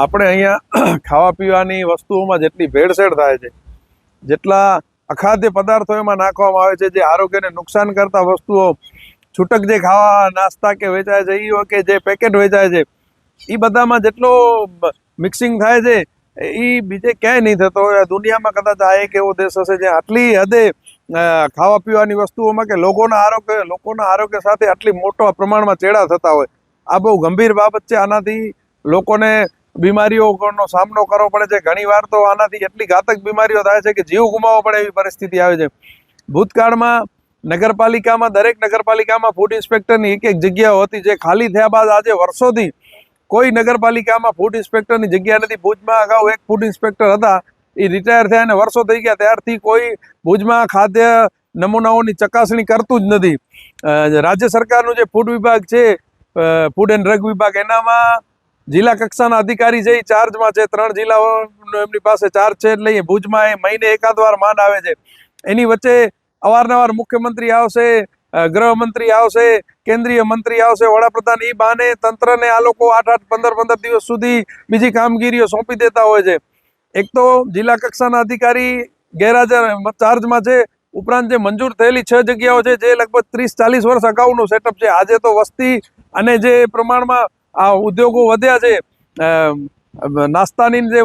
આપણે અહીંયા ખાવા પીવાની વસ્તુઓમાં જેટલી ભેળસેળ થાય છે, જેટલા અખાદ્ય પદાર્થો એમાં નાખવામાં આવે છે, જે આરોગ્યને નુકસાન કરતા વસ્તુઓ, છૂટક જે ખાવા, નાસ્તા કે વેચાય છે એ કે જે પેકેટ વેચાય છે એ બધામાં જેટલો મિક્સિંગ થાય છે એ બીજે ક્યાંય નહીં થતો હોય. દુનિયામાં કદાચ આ એક એવો દેશ હશે જ્યાં આટલી હદે ખાવા પીવાની વસ્તુઓમાં કે લોકોના આરોગ્ય લોકોના આરોગ્ય સાથે આટલી મોટા પ્રમાણમાં ચેડા થતા હોય. આ બહુ ગંભીર બાબત છે. આનાથી લોકોને બીમારીઓનો સામનો કરવો પડે છે. ઘણી વાર તો આનાથી એટલી ઘાતક બીમારીઓ થાય છે કે જીવ ગુમાવવો પડે એવી પરિસ્થિતિ આવે છે. ભૂતકાળમાં નગરપાલિકામાં, દરેક નગરપાલિકામાં ફૂડ ઇન્સ્પેક્ટરની એક એક જગ્યાઓ હતી જે ખાલી થયા બાદ આજે વર્ષોથી કોઈ નગરપાલિકામાં ફૂડ ઇન્સ્પેક્ટરની જગ્યા નથી. ભુજમાં અગાઉ એક ફૂડ ઇન્સ્પેક્ટર હતા. એ રિટાયર થયા અને વર્ષો થઈ ગયા. ત્યારથી કોઈ ભુજમાં ખાદ્ય નમૂનાઓની ચકાસણી કરતું જ નથી. રાજ્ય સરકારનું જે ફૂડ વિભાગ છે ફૂડ એન્ડ ડ્રગ વિભાગ, એનામાં જિલ્લા કક્ષાના અધિકારી છે ચાર્જમાં છે, ત્રણ જિલ્લાઓનો એમની પાસે ચાર્જ છે એટલે એ ભુજમાં એ મહિને એકાદ વાર માંડ આવે છે. એની વચ્ચે અવારનવાર મુખ્યમંત્રી આવશે ગૃહમંત્રી આવશે, કેન્દ્રીય મંત્રી આવશે, વડાપ્રધાન એ બહાને તંત્રને આ લોકો આઠ આઠ પંદર પંદર દિવસ સુધી બીજી કામગીરીઓ સોંપી દેતા હોય છે. એક તો જિલ્લા કક્ષાના અધિકારી ગેરહાજર ચાર્જમાં છે, ઉપરાંત જે મંજૂર થયેલી છ જગ્યાઓ છે, જે લગભગ ત્રીસ ચાલીસ વર્ષ અગાઉનું સેટઅપ છે. આજે તો વસ્તી અને જે પ્રમાણમાં આ ઉદ્યોગો વધ્યા છે નાસ્તાની જે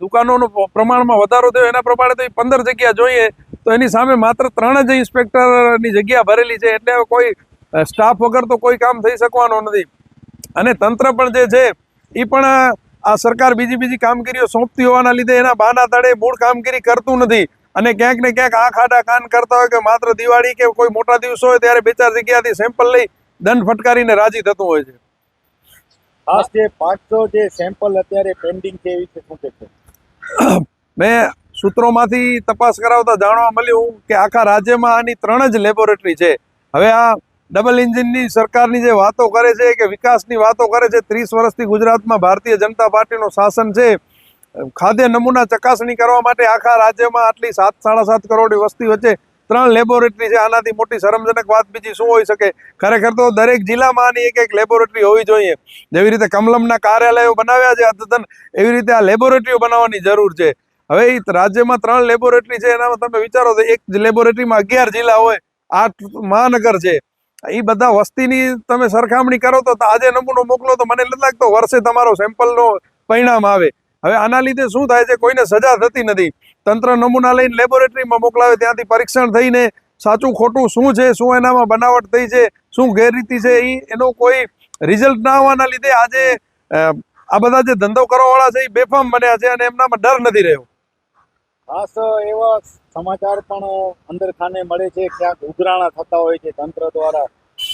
દુકાનોનું પ્રમાણમાં વધારો થયો, એના પ્રમાણે તો એ પંદર જગ્યા જોઈએ, તો એની સામે માત્ર ત્રણ જ ઇન્સ્પેક્ટરની જગ્યા ભરેલી છે, એટલે કોઈ સ્ટાફ વગર તો કોઈ કામ થઈ શકવાનું નથી. અને તંત્ર પણ જે છે, એ પણ આ સરકાર બીજી બીજી કામગીરીઓ સોંપતી હોવાના લીધે એના બહાના તળે મૂળ કામગીરી કરતું નથી. અને ક્યાંક ને ક્યાંક આ ખાડા કાન કરતા હોય કે માત્ર દિવાળી કે કોઈ મોટા દિવસો હોય, ત્યારે બે ચાર જગ્યાથી સેમ્પલ લઈ દંડ ફટકારીને રાજી થતું હોય છે. ખાસ જે પાંચસો જે સેમ્પલ અત્યારે પેન્ડિંગ છે એ વિશે શું કહેશો મેં સૂત્રોમાંથી તપાસ કરાવતા જાણવા મળ્યું કે આખા રાજ્યમાં આની ત્રણ જ લેબોરેટરી છે. હવે આ ડબલ એન્જિનની સરકારની જે વાતો કરે છે કે વિકાસની વાતો કરે છે, ત્રીસ વર્ષથી ગુજરાતમાં ભારતીય જનતા પાર્ટીનું શાસન છે, ખાદ્ય નમૂના ચકાસણી કરવા માટે આખા રાજ્યમાં આટલી સાત, સાડા સાત કરોડની વસ્તી વચ્ચે ત્રણ લેબોરેટરી છે, આનાથી મોટી શરમજનક વાત બીજી શું હોઈ શકે? ખરેખર તો દરેક જિલ્લામાં આની એક એક લેબોરેટરી હોવી જોઈએ. જેવી રીતે કમલમના કાર્યાલયો બનાવ્યા છે અદ્યતન એવી રીતે આ લેબોરેટરીઓ બનાવવાની જરૂર છે. હવે રાજ્યમાં ત્રણ લેબોરેટરી છે, એનામાં તમે વિચારો તો એક લેબોરેટરીમાં અગિયાર જિલ્લા હોય, આઠ મહાનગર છે. એ બધા વસ્તીની તમે સરખામણી કરો તો આજે નમૂનો મોકલો તો મને નથી લાગતો વર્ષે તમારો સેમ્પલનો પરિણામ આવે. હવે આના લીધે શું થાય છે? કોઈને સજા થતી નથી. તંત્ર નમૂના લઈને લેબોરેટરીમાં મોકલાવે ત્યાંથી પરીક્ષણ થઈને સાચું ખોટું શું છે શું એનામાં બનાવટ થઈ છે શું ગેરરીતિ છે એ એનો કોઈ રિઝલ્ટ ના આવવાના લીધે આજે આ બધા જે ધંધો કરવાવાળા છે એ બેફામ બન્યા છે અને એમનામાં ડર નથી રહ્યો. ખાસ એવા સમાચાર પણ અંદર ખાને મળે છે ક્યાંક ઉઘરાણા થતા હોય છે તંત્ર દ્વારા.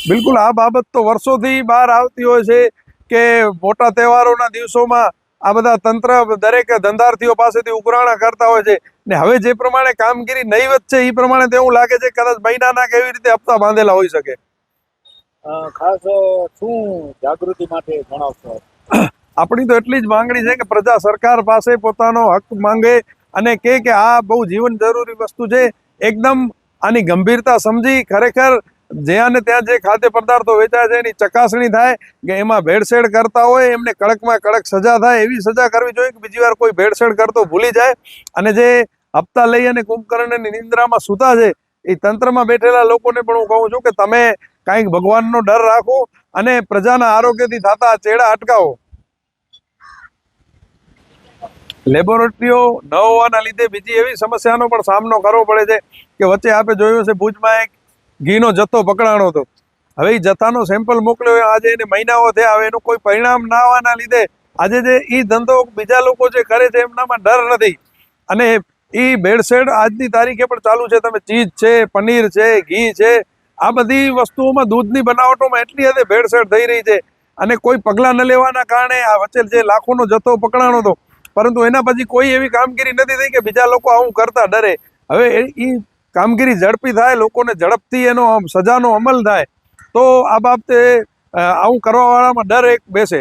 બિલકુલ આ બાબત તો વર્ષોથી બહાર આવતી હોય છે કે મોટા તહેવારોના દિવસોમાં આ બધા તંત્ર દરેક ધંધાર્થીઓ પાસેથી ઉઘરાણા કરતા હોય છે. ને હવે જે પ્રમાણે કામગીરી નહીવત છે એ પ્રમાણે તો એવું લાગે છે કે કદાચ મહિનાના કેવી રીતે હપ્તા બાંધેલા હોઈ શકે. ખાસ શું જાગૃતિ માટે જણાવશો? આપણી તો એટલી જ માંગણી છે કે પ્રજા સરકાર પાસે પોતાનો હક માંગે અને કે કે આ બહુ જીવન જરૂરી વસ્તુ છે. એકદમ આની ગંભીરતા સમજી ખરેખર જ્યાં ને ત્યાં જે ખાદ્ય પદાર્થો વેચાય છે, એની ચકાસણી થાય કે એમાં ભેળસેળ કરતા હોય, એમને કડકમાં કડક સજા થાય, એવી સજા કરવી જોઈએ કે બીજી વાર કોઈ ભેળસેળ કરતો ભૂલી જાય. અને જે હપ્તા લઈ અને કુંભકર્ણની નિંદ્રામાં સૂતા છે, એ તંત્રમાં બેઠેલા લોકોને પણ હું કહું છું કે તમે કાંઈક ભગવાનનો ડર રાખો અને પ્રજાના આરોગ્યથી થતા ચેડા અટકાવો. લેબોરેટરીઓ ન હોવાના લીધે બીજી એવી સમસ્યાનો પણ સામનો કરવો પડે છે કે વચ્ચે આપણે જોયું છે ભુજમાં એક ઘીનો જથ્થો પકડાણો હતો. હવે એ જથ્થાનો સેમ્પલ મોકલ્યો આજે એને મહિનાઓ થયા, હવે એનું કોઈ પરિણામ ના આવવાના લીધે આજે જે એ ધંધો બીજા લોકો જે કરે છે, એમનામાં ડર નથી. અને એ ભેળસેળ આજની તારીખે પણ ચાલુ છે. તમે ચીઝ છે, પનીર છે, ઘી છે, આ બધી વસ્તુઓમાં દૂધની બનાવટોમાં એટલી હદે ભેળસેળ થઈ રહી છે. અને કોઈ પગલાં ન લેવાના કારણે આ વચ્ચે જે લાખોનો જથ્થો પકડાણો હતો, પરંતુ એના પછી કોઈ એવી કામગીરી નથી થઈ કે બીજા લોકો આવું કરતા ડરે. હવે એ કામગીરી ઝડપી થાય, લોકોને ઝડપથી એનો સજાનો અમલ થાય, તો આ બાબતે આવું કરવાવાળામાં ડર એક બેસે.